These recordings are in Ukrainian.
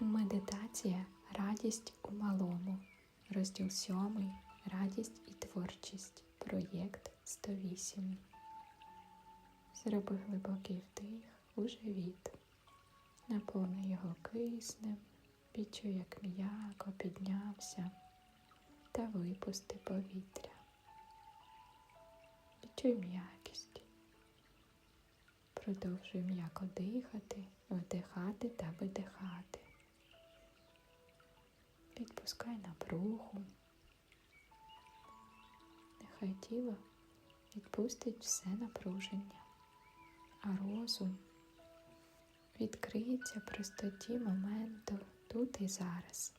Медитація Радість у малому. Розділ 7. Радість і творчість. Проєкт 108. Зроби глибокий вдих у живіт. Наповни його киснем. Відчуй, як м'яко піднявся та випусти повітря. Відчуй м'якість. Продовжуй м'яко дихати, вдихати та видихати. Відпускай напругу. Нехай тіло відпустить все напруження, а розум відкриється простоті моменту тут і зараз.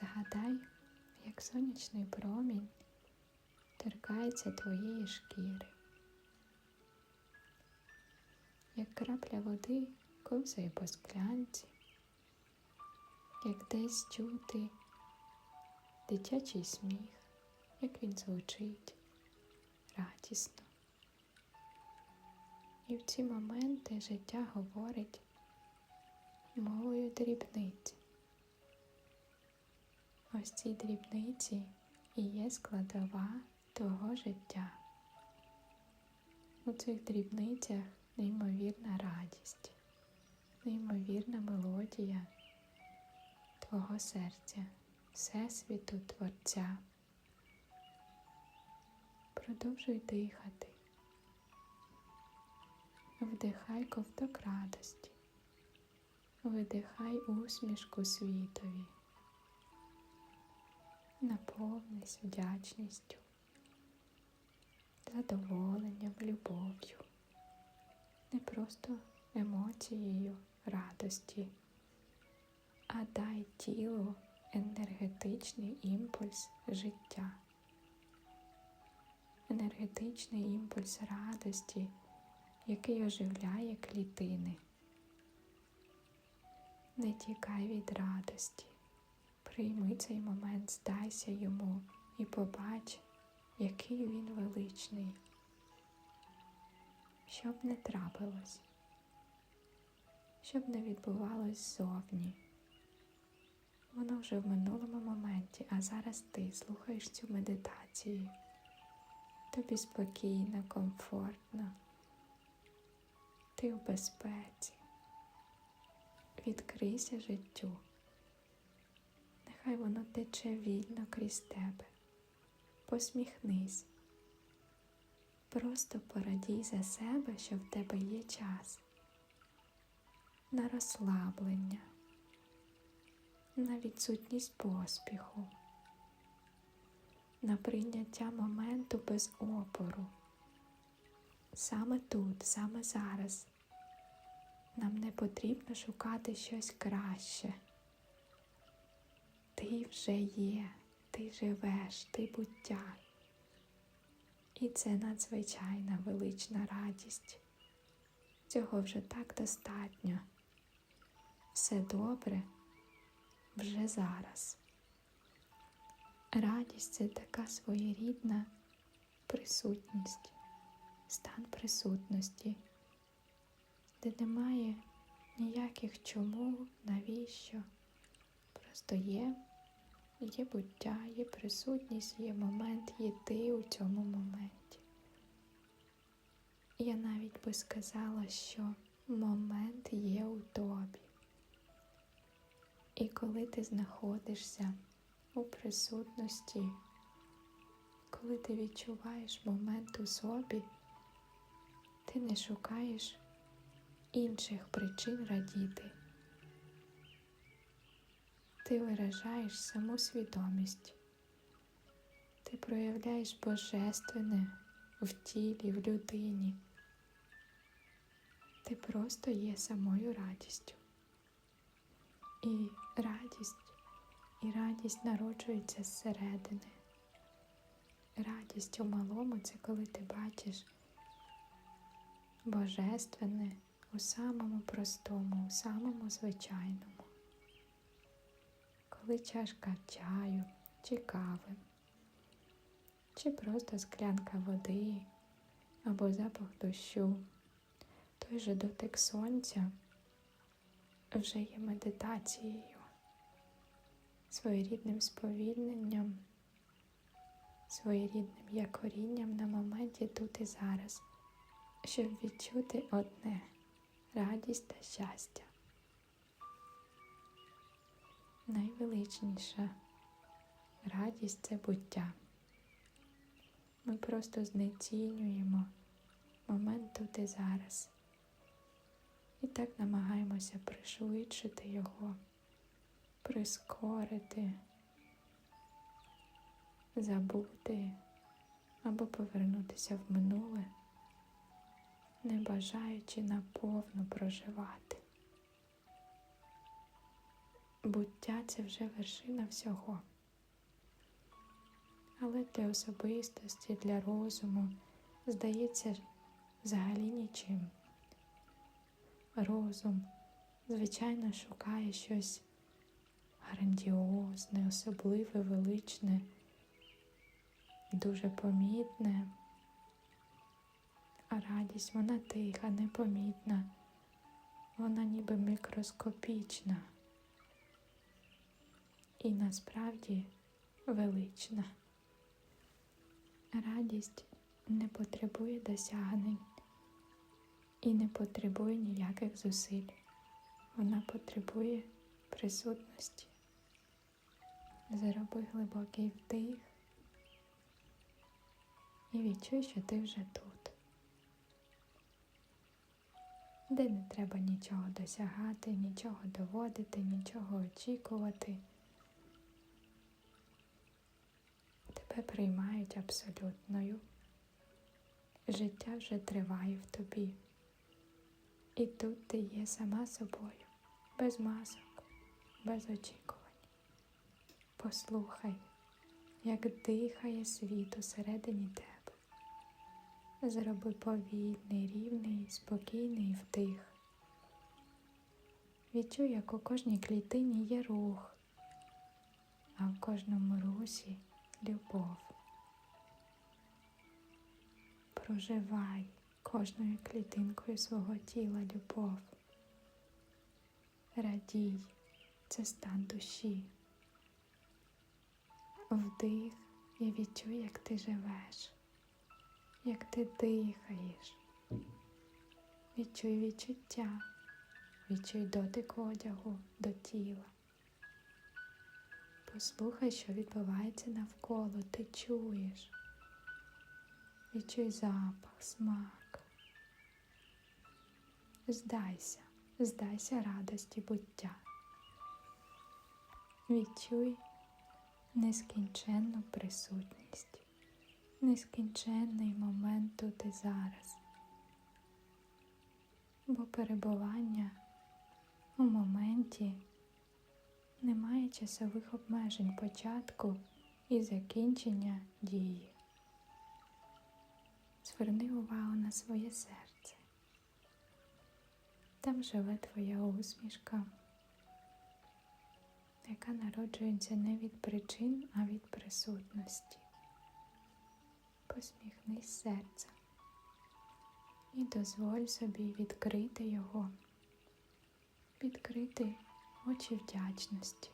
Згадай, як сонячний промінь торкається твоєї шкіри, як крапля води ковзає по склянці, як десь чути дитячий сміх, як він звучить радісно. І в ці моменти життя говорить мовою дрібниць. Ось ці дрібниці і є складова твого життя. У цих дрібницях неймовірна радість, неймовірна мелодія твого серця, Всесвіту Творця. Продовжуй дихати. Вдихай ковток радості, видихай усмішку світові, наповнись вдячністю, задоволенням, любов'ю, не просто емоцією радості, а дай тілу енергетичний імпульс життя, енергетичний імпульс радості який оживляє клітини. Не тікай від радості, прийми цей момент, здайся йому і побач, який він величний. Щоб не трапилось, щоб не відбувалось зовні. Воно вже в минулому моменті, а зараз ти слухаєш цю медитацію. Тобі спокійно, комфортно. Ти в безпеці. Відкрийся життю. Нехай воно тече вільно крізь тебе. Посміхнись. Просто порадій за себе, що в тебе є час. На розслаблення, на відсутність поспіху, на прийняття моменту без опору. Саме тут, саме зараз нам не потрібно шукати щось краще. Ти вже є, ти живеш, ти буття. І це надзвичайна велична радість. Цього вже так достатньо. Все добре вже зараз. Радість це така своєрідна присутність стан присутності, де немає ніяких чому, навіщо. Просто є, є буття, є присутність, є момент, є ти у цьому моменті. Я навіть би сказала, що момент є у тобі. І коли ти знаходишся у присутності, коли ти відчуваєш момент у собі, ти не шукаєш інших причин радіти. Ти виражаєш саму свідомість, ти проявляєш божественне в тілі, в людині. Ти просто є самою радістю. І радість, і радість народжується зсередини. Радість у малому це коли ти бачиш божественне у самому простому, у самому звичайному. Коли чашка чаю чи кави, чи просто склянка води або запах дощу, той же дотик сонця вже є медитацією, своєрідним сповільненням, своєрідним якорінням на моменті тут і зараз, щоб відчути одне радість та щастя. Найвеличніша радість це буття. Ми просто знецінюємо момент тут і зараз. І так намагаємося пришвидшити його, прискорити, забути або повернутися в минуле, не бажаючи наповну проживати. Буття це вже вершина всього. Але для особистості, для розуму здається взагалі нічим. Розум, звичайно, шукає щось грандіозне, особливе, величне, дуже помітне, а радість вона тиха, непомітна, вона ніби мікроскопічна. І насправді велична. Радість не потребує досягнень і не потребує ніяких зусиль. Вона потребує присутності. Зроби глибокий вдих і відчуй, що ти вже тут, де не треба нічого досягати, нічого доводити, нічого очікувати. Тебе приймають абсолютною. Життя вже триває в тобі. І тут ти є сама собою, без масок, без очікувань. Послухай, як дихає світ усередині тебе. Зроби повільний, рівний, спокійний вдих. Відчуй, як у кожній клітині є рух, а в кожному русі любов. Проживай кожною клітинкою свого тіла любов. Радій, це стан душі. Вдих і відчуй, як ти живеш, як ти дихаєш. Відчуй відчуття, відчуй дотик одягу до тіла. Послухай, що відбувається навколо, ти чуєш. Відчуй запах, смак. Здайся, здайся радості буття. Відчуй нескінченну присутність, нескінченний момент тут і зараз, бо перебування у моменті немає часових обмежень початку і закінчення дії. Зверни увагу на своє серце. Там живе твоя усмішка, яка народжується не від причин, а від присутності. Посміхнись серцем і дозволь собі відкрити його, відкрити очі вдячності,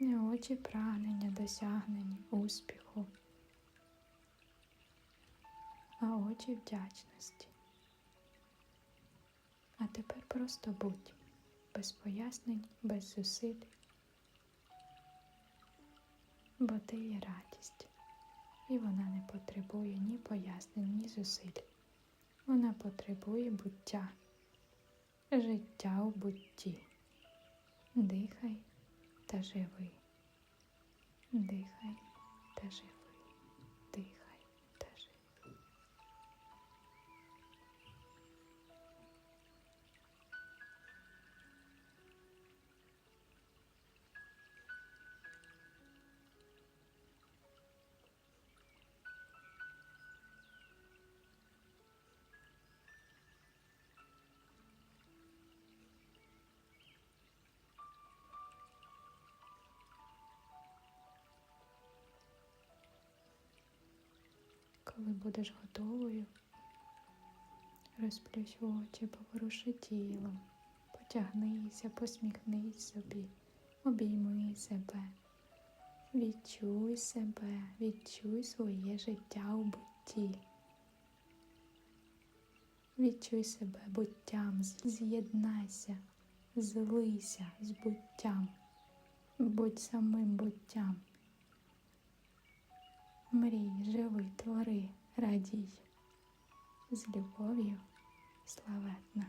не очі прагнення, досягнення, успіху, а очі вдячності. А тепер просто будь без пояснень, без зусиль, бо ти є радість, і вона не потребує ні пояснень, ні зусиль. Вона потребує буття, життя у бутті. Дихай та живи. Дихай та живи. Коли будеш готовою, розплющ очі, поворуши тілом, Потягнися, посміхнись собі, обійми себе. Відчуй себе, відчуй своє життя у бутті. Відчуй себе буттям, з'єднайся, злися з буттям, будь самим буттям. Мрій, живи, твори, радій. З любов'ю, славетна.